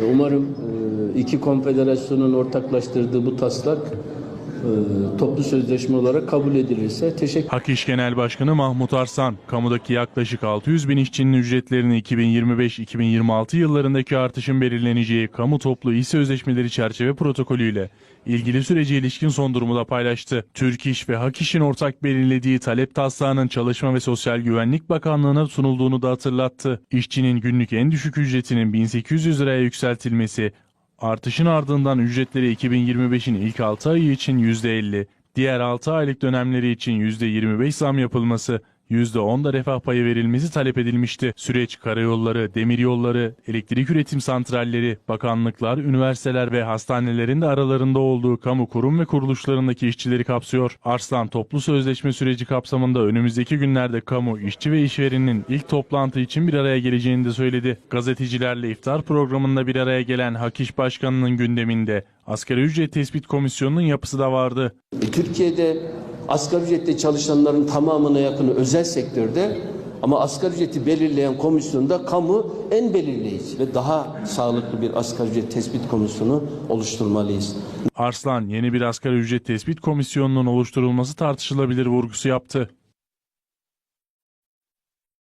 Umarım e, iki konfederasyonun ortaklaştırdığı bu taslak e, toplu sözleşme olarak kabul edilirse teşekkür Hak İş Genel Başkanı Mahmut Arslan, kamudaki yaklaşık 600 bin işçinin ücretlerini 2025-2026 yıllarındaki artışın belirleneceği kamu toplu iş sözleşmeleri çerçeve protokolüyle ilgili sürece ilişkin son durumu da paylaştı. Türk İş ve Hak İş'in ortak belirlediği talep taslağının Çalışma ve Sosyal Güvenlik Bakanlığı'na sunulduğunu da hatırlattı. İşçinin günlük en düşük ücretinin 1800 liraya yükseltilmesi, Artışın ardından ücretleri 2025'in ilk 6 ayı için %50, diğer 6 aylık dönemleri için %25 zam yapılması, %10 da refah payı verilmesi talep edilmişti. Süreç karayolları, demiryolları, elektrik üretim santralleri, bakanlıklar, üniversiteler ve hastanelerin de aralarında olduğu kamu kurum ve kuruluşlarındaki işçileri kapsıyor. Arslan toplu sözleşme süreci kapsamında önümüzdeki günlerde kamu, işçi ve işverenin ilk toplantı için bir araya geleceğini de söyledi. Gazetecilerle iftar programında bir araya gelen Hak İş Başkanı'nın gündeminde asgari ücret tespit komisyonunun yapısı da vardı. Türkiye'de asgari ücretli çalışanların tamamına yakını özel sektörde ama asgari ücreti belirleyen komisyonda kamu en belirleyici ve daha sağlıklı bir asgari ücret tespit komisyonu oluşturmalıyız. Arslan yeni bir asgari ücret tespit komisyonunun oluşturulması tartışılabilir vurgusu yaptı.